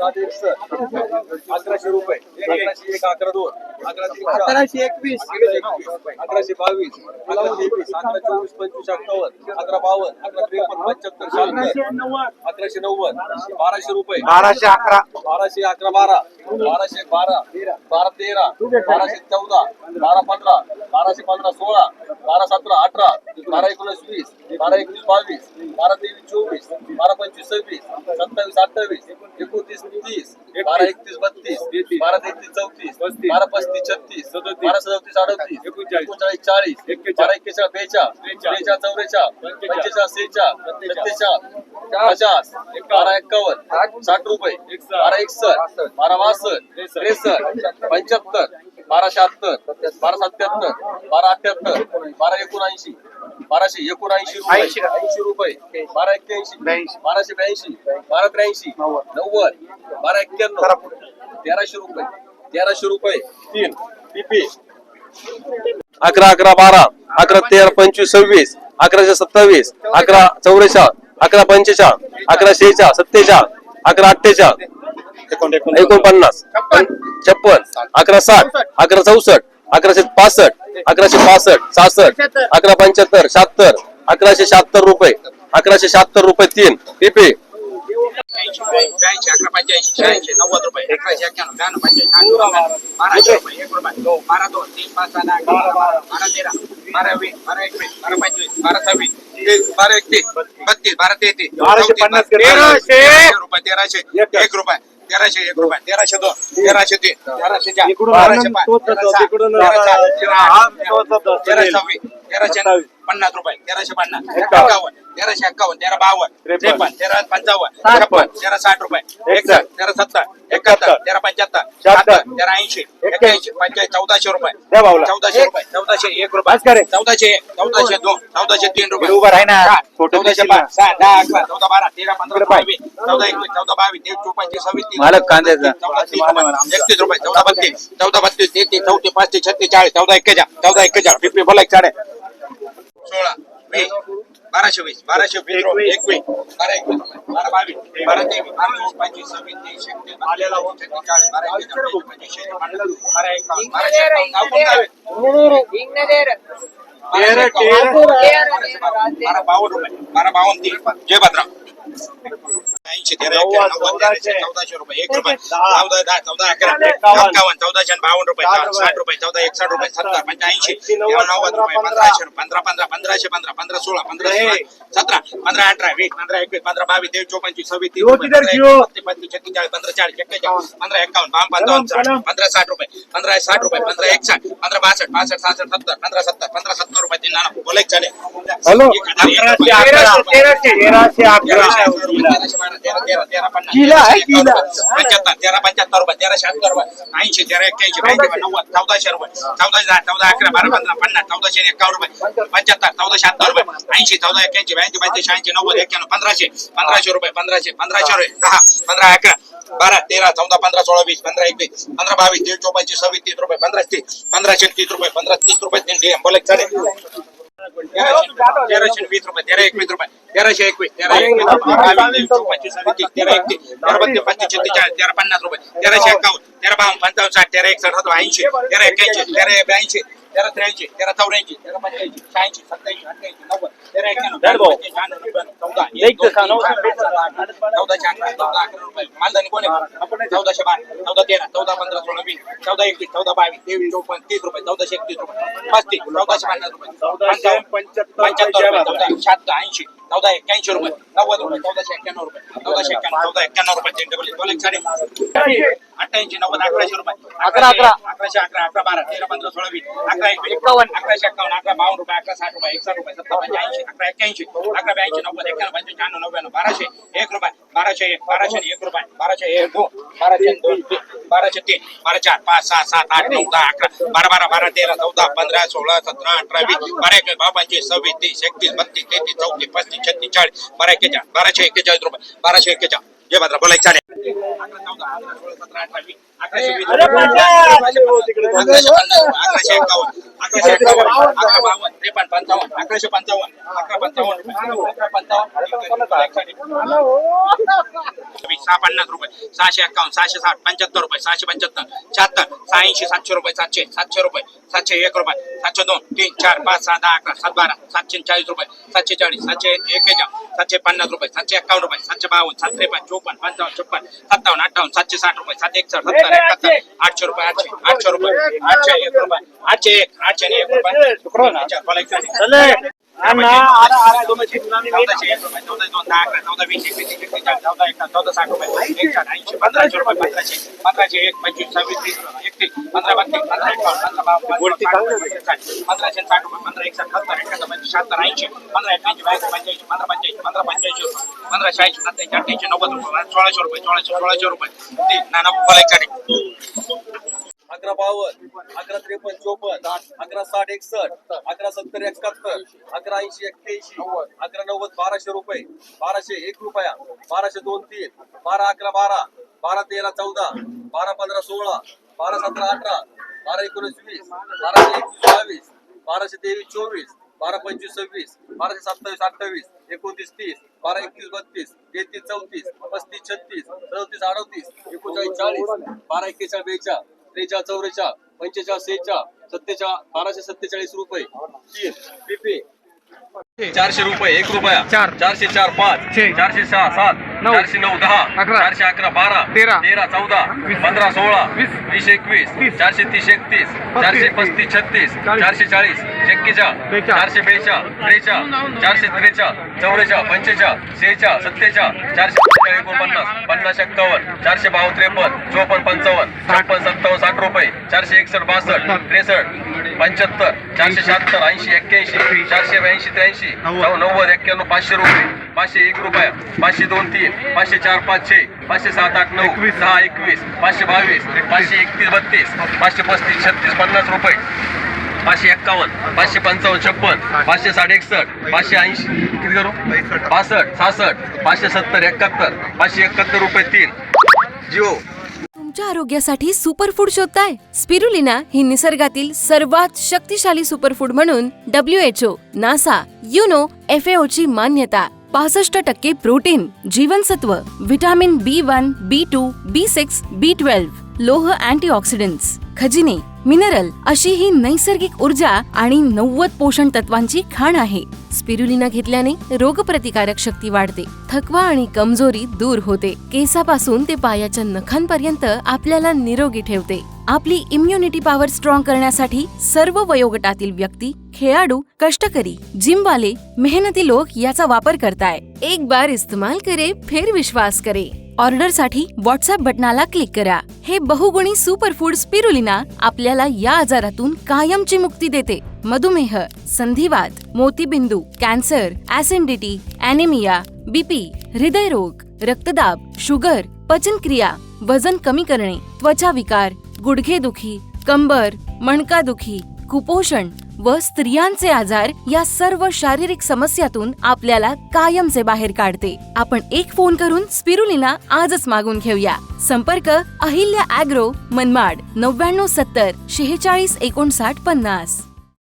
अकराशे रुपये. अकराशे एक अकरा दोन. अकराशे एकवीस अकरा एकवीस. अकराशे बावीस. अकरा तेवीस. अकरा चोवीस पंचवीस अठ्ठावन्न. अकरा बावन्न. अकरा त्रेपन्न पंच्याहत्तर शहात्तर. अकराशे नव्वद. बाराशे रुपये. बाराशे अकरा. बाराशे अकरा बारा. बाराशे बारा बारा तेरा बाराशे चौदा बारा पंधरा बाराशे पंधरा सोळा बारा सतरा अठरा बारा एकोणीस वीस बारा एकोणीस बावीस बारा तेवीस चोवीस बारा पंचवीस सव्वीस सत्तावीस अठ्ठावीस एकोणतीस तीस बारा एकतीस बत्तीस बारा तेहतीस चौतीस बारा पस्तीस छत्तीस बारा सदतीस अडतीस एकोणचाळीस चाळीस बारा एक्केचाळीस बेचाळीस बेचाळीस चौवेचाळीस पंचेचाळीस सेहेचाळीस सत्तेचाळीस पचास बारा एक्कावन्न साठ रुपये बारा एकसष्ट बारा बासष्ट त्रेसष्ट पंच्याहत्तर बारा शहात्तर बारा सत्याहत्तर बारा अठ्याहत्तर बारा एकोणऐंशी बाराशे एकोणऐंशी रुपये ऐंशी. ऐंशी रुपये बारा एक्क्याऐंशी. बाराशे ब्याऐंशी बारा त्र्याऐंशी नव्वद बारा एक्क्याण्णव तेराशे रुपये तेराशे रुपये तीन पीपी अकरा अकरा बारा अकरा तेरा पंचवीस सव्वीस अकराशे सत्तावीस अकरा चौवेचाळ अकरा पंचेचाळ अकरा शेहेचाळ सत्तेचाळ अकरा अठ्ठेचाळ एकोणपन्नास. छप्पन अकरा साठ अकरा चौसष्ट अकराशे पासष्ट अकराशे पासष्ट सहासष्ट अकरा पंच्याहत्तर शहात्तर अकराशे शहात्तर रुपये अकराशे शहात्तर रुपये तीन. पीपी. अकरा पंच्याऐंशी शहाऐंशी नव्वद रुपये अकराशे एक्क्याण्णव ब्याण्णव पंच्याऐंशी शहाण्णव बाराशे रुपये एक रुपये. बारा दोन तीन पाच सहा दहा अकरा बारा तेरा बारा वीस बारा एकवीस बारा पंचवीस बारा सव्वीस तीस बारा एकतीस बत्तीस बारा तेहतीस बाराशे चौतीस, पन्नास तेराशे तेराशे. रुपये तेराशे एक रुपये तेराशे एक रुपये तेराशे दोन तेराशे तीन तेराशे चार आनंद पाच तोच जातो, तेरा सहा, तिकडून तेरा चार, राहा. तेरा आठ, तोच जातो, तेरा चालेल. सव्वीस तेराशे. पन्नास रुपये तेराशे पन्नास एकावन्न. एकावन्न तेराशे एक्कावन्न तेरा बावन्न त्रेपन्न. तेरा पंचावन्न. छप्पन तेरा साठ रुपये एकसष्ट. तेरा सत्तर एकाहत्तर तेरा पंच्याहत्तर शहात्तर. तेरा ऐंशी एक्क्याऐंशी पंचाळीस चौदाशे रुपये. चौदाशे रुपये चौदाशे एक रुपये. चौदाशे एक चौदाशे दोन चौदाशे तीन रुपये उभं राही ना चौदाशे. पाच सहा दहा अकरा चौदा बारा तेरा पंधरा. बावीस चौदा एकवीस चौदा बावीस तेवीस चोपन्न सव्वीस मालक कांद्याचा. एकतीस रुपये चौदा बत्तीस चौदा बत्तीस तेहतीस चौतीस पस्तीस छत्तीस चाळीस चौदा एक्केचाळीस चौदा एक्केचाळीस पिपरी बोला एक साडे सोळा वीस बाराशे वीस बाराशे वीस रुपये, एकवीस बारा एकवीस रुपये, बारा बावीस बारा तेवीस बारा चोवीस पंचवीस सव्वीस तीस एकतीस बत्तीस, छत्तीस चाळीस बारा एक्केचाळीस बेचाळीस, पंचवीस छत्तीस पन्नास बारा एकावन्न बाराशे एकावन्न नाव कोणतं आहे? बाराशे एकावन्न. बारा बावन्न रुपये बारा बावन्न तीन जय भद्रा ऐंशी तेरा चौदाशे. रुपये एक रुपये. चौदा दहा चौदा अकरा एक्कावन्न चौदाशे आणि बावन्न रुपये साठ रुपये चौदा एकसष्ट रुपये सत्तर पंच्याऐंशी तेरा नव्वद रुपये पंधराशे पंधरा पंधरा पंधराशे पंधरा पंधरा सोळा पंधरा सतरा पंधरा अठरा वीस पंधरा एकवीस पंधरा बावीस तेवीस चोपन्न सव्वीस तीस चाळीस पंधरा चाळीस एक्केचाळीस पंधरा एकावन्न बावन्न पंचावन्न साठ पंधरा साठ रुपये पंधरा साठ रुपये पंधरा एकसाठ पंधरा बासष्ट पासष्ट सहासष्ट सत्तर पंधरा सत्तर पंधरा सत्तर रुपये तीन नाना बोला एक चालेल हॅलो. तेराशे तेराशे तेराशे अकरा तेरा, तेरा, तेरा, किला आहे, किला. पंच्याहत्तर तेरा पंच्याहत्तर रुपये तेराशे शहात्तर रुपये ऐंशी तेरा एक्क्याऐंशी ब्याऐंशी नव्वद चौदाशे रुपये चौदाशे दहा चौदा अकरा बारा पंधरा पन्नास चौदाशे एकावन्न रुपये पंच्याहत्तर चौदा शहात्तर रुपये ऐंशी चौदा एक्क्याऐंशी ब्याऐंशी पंच्याऐंशी शहाऐंशी नव्वद एक्क्याण्णव पंधराशे पंधराशे रुपये पंधराशे पंधराशे रुपये दहा पंधरा अकरा बारा तेरा चौदा पंधरा सोळा वीस पंधरा एकवीस पंधरा बावीस तेवीस चोपन्न सव्वीस तीस रुपये पंधरा तीस पंधराशे तीस रुपये पंधरा तीस रुपये तीन. बोला चालेल तेराशे वीस रुपये तेरा एकवीस रुपये तेराशे एकवीस तेरा एकवीस रुपये सव्वीस तेरा एकतीस तेरा बत्तीस पस्तीस छत्तीस तेरा पन्नास रुपये तेराशे एकावन्न तेरा बावन्न पंचावन्न साठ तेरा एकसष्ट ऐंशी तेरा एक्क्याऐंशी तेरा ब्याऐंशी तेरा त्र्याऐंशी तेरा चौऱ्याऐंशी तेरा पंच्याऐंशी शहाऐंशी सत्त्याऐंशी अठ्ठ्याऐंशी नव्वद तेरा एक्क्याण्णव चौदा चौदाशे अकरा चौदा अकरा रुपये. मालधानी कोण आहे? चौदाशे बारा चौदा तेरा चौदा पंधरा सोळा वीस चौदा एकवीस चौदा बावीस तेवीस चोपन्न तीस रुपये चौदाशे एकतीस रुपये पस्तीस चौदाशे पन्नास रुपये पंचावन्न पंच्याहत्तर रुपये चौदा शहात्तर ऐंशी. चौदा एक्क्याऐंशी रुपये. नव्वद रुपये चौदाशे एक्क्याण्णव रुपये. चौदाशे एक्क्याण्णव चौदा एक्क्याण्णव रुपये डबल एक साडे. अठ्ठ्याऐंशी नव्वद अकराशे रुपये. अकरा, अकरा. अकराशे अकरा अकरा बारा तेरा पंधरा सोळा वीस. अकरा एकवीस एकावन्न. अकराशे अकरा बावन्न रुपये अकरा साठ रुपये एकसष्ट रुपये सत्तर पंच्याऐंशी अकरा एक्क्याऐंशी. अकरा ब्याऐंशी नव्वद एक्क्याण्णव पंच्याण्णव नव्याण्णव बाराशे. एक रुपये बाराशे एक बाराशे एक रुपये. बाराशे एक दोन. बाराशे दोन बाराशे तीन. बारा चार पाच सहा सात आठ नऊ दहा अकरा. बारा बारा बारा तेरा चौदा पंधरा सोळा सतरा अठरा वीस. बारा एकवीस बारा पंचवीस सव्वीस तीस एकतीस बत्तीस तेहतीस चौतीस पस्तीस. छत्तीस बारा एक्केचाळीस बाराशे एक्केचाळीस रुपये बाराशे एक्केचाळीस. जय मात्र बोलायचं चालेल. अकराशे अकराशे अकराशे एकावन्न अकराशे एकावन्न अकरा बावन्न त्रेपन्न पंचावन्न अकराशे पंचावन्न अकरा पंचावन्न अकरा पंचावन्न. सहा पन्नास रुपये सहाशे एक्कावन्न सहाशे साठ पंच्याहत्तर रुपये सहाशे पंच्याहत्तर शहात्तर सहाऐंशी सातशे रुपये सातशे सातशे रुपये सातशे एक रुपये सातशे दोन तीन चार पाच सहा दहा अकरा सात बारा सातशे चाळीस रुपये सातशे चाळीस सातशे एकेचाळीस सातशे पन्नास रुपये सातशे एक्कावन्न रुपये सातशे बावन्न सात त्रेपन्न चोपन्न पंचावन्न छप्पन सत्तावन्न अठ्ठावन्न सातशे साठ रुपये सात एकसष्ट सत्तर एकाहत्तर आठशे रुपये आठशे आठशे रुपये आठशे एक रुपये आठशे एक आठशे एक रुपये एक एक एक एक पंधराशे रुपये पंधराशे पंधराशे एक पंचवीस सव्वीस तीस एकतीस पंधरा बत्तीस पंधरा एकावन्न पंधराशे साठ रुपये पंधरा एकसष्ट सत्तर एकाहत्तर पंचवीस शहात्तर ऐंशी पंधरा एकाऐंशी बावीस पंच्याऐंशी पंधरा पंच्याऐंशी पंधरा पंच्याऐंशी रुपये पंधरा शहाऐंशी सत्याऐंशी अठ्ठ्याऐंशी नव्वद रुपये सोळाशे रुपये सोळाशे सोळाशे रुपये ना नको बोला एक चाळीस अकरा बावन्न अकरा त्रेपन्न चोपन्न अकरा साठ एकसष्ट अकरा सत्तर एकाहत्तर अकरा ऐंशी एक्क्याऐंशी अकरा नव्वद बाराशे रुपये बाराशे एक रुपया बाराशे दोन तीन बारा अकरा बारा बारा तेरा चौदा बारा पंधरा सोळा बारा सतरा अठरा बारा एकोणीस वीस बाराशे एकवीस बावीस बाराशे तेवीस चोवीस बारा पंचवीस सव्वीस बाराशे सत्तावीस अठ्ठावीस एकोणतीस तीस बारा एकतीस बत्तीस तेहतीस चौतीस पस्तीस छत्तीस सदतीस अडतीस एकोणचाळीस चाळीस बारा एक्केचाळीस बेचाळ त्रेचाळ चौवेचाळ पंचेचाळीस सेहेचाळ सत्तेचाळीस बाराशे सत्तेचाळीस रुपये. तीन पीपी चारशे रुपये एक रुपया. चार. चारशे चार पाच. छे. चारशे सहा सात. चारशे नऊ दहा. अकरा. चारशे अकरा बारा. तेरा. तेरा चौदा. पंधरा सोळा. वीस. वीस एकवीस. चारशे तीस एकतीस. चारशे पस्तीस छत्तीस. चारशे चाळीस एक्केचाळ. चारशे बेचाळ त्रेचाळ चारशे त्रेचाळ चौवेचाळ पंचेचाळ सेहेचाळ सत्तेचाळ चारशे एकोणपन्नास. पन्नास एक्कावन्न. चारशे बावन्न त्रेपन्न. चोपन्न पंचावन्न. छप्पन सत्तावन्न साठ रुपये. चारशे एकसष्ट बासष्ट. त्रेसष्ट. पंच्याहत्तर चारशे शहात्तर ऐंशी एक्क्याऐंशी चारशे ब्याऐंशी त्र्याऐंशी नव्वद. एक्क्याण्णव पाचशे रुपये पाचशे एक रुपया पाचशे दोन तीन पाचशे चार पाच छे पाचशे सात आठ नऊ. दहा एकवीस पाचशे बावीस पाचशे एकतीस बत्तीस पाचशे पस्तीस छत्तीस पन्नास रुपये पाचशे एक्कावन्न पाचशे पंचावन्न छप्पन पाचशे साठ एकसष्ट पाचशे ऐंशी किती करू? पासष्ट सहासष्ट पाचशे सत्तर एकाहत्तर पाचशे एकाहत्तर रुपये तीन. जिओ. तुमच्या आरोग्यासाठी सुपरफूड शोधताय? स्पिरुलिना ही निसर्गातील सर्वात शक्तिशाली सुपरफूड म्हणून W H O NASA UNO F ची मान्यता. पासष्ट टक्के प्रोटीन जीवनसत्व vitamin B one B two B six B twelve लोह अँटीऑक्सिडंट्स. खजिने मिनरल अशी ही नैसर्गिक ऊर्जा आणि नव्वद पोषण तत्वांची खाण आहे. स्पिरुलिना घेतल्याने रोगप्रतिकारक शक्ती वाढते थकवा आणि कमजोरी दूर होते. केसापासून ते पायाच्या नखांपर्यंत आपल्याला निरोगी ठेवते. आपली इम्युनिटी पॉवर स्ट्रॉंग करण्यासाठी सर्व वयोगटातील व्यक्ती खेळाडू कष्टकरी जिमवाले मेहनती लोक याचा वापर करताय. एक बार इस्तेमाल करे फिर विश्वास करे. ऑर्डरसाठी व्हॉट्सअप बटनाला क्लिक करा. हे बहुगुणी सुपरफूड स्पिरुलिना आपल्याला या आजारातून कायमची मुक्ती देते. मधुमेह संधिवात मोतीबिंदू कॅन्सर ऍसिडिटी अॅनेमिया बीपी हृदयरोग रक्तदाब शुगर पचनक्रिया वजन कमी करणे त्वचा विकार गुडघेदुखी कंबर मणकादुखी कुपोषण व स्त्रियांचे आजार या सर्व शारीरिक समस्यातून आपल्याला कायमचे बाहेर काढते. आपण एक फोन करून स्पिरुलिना आजच मागून घेऊया. संपर्क अहिल्या अॅग्रो मनमाड नव्याण्णव सत्तर शेहेचाळीस एकोणसाठ पन्नास.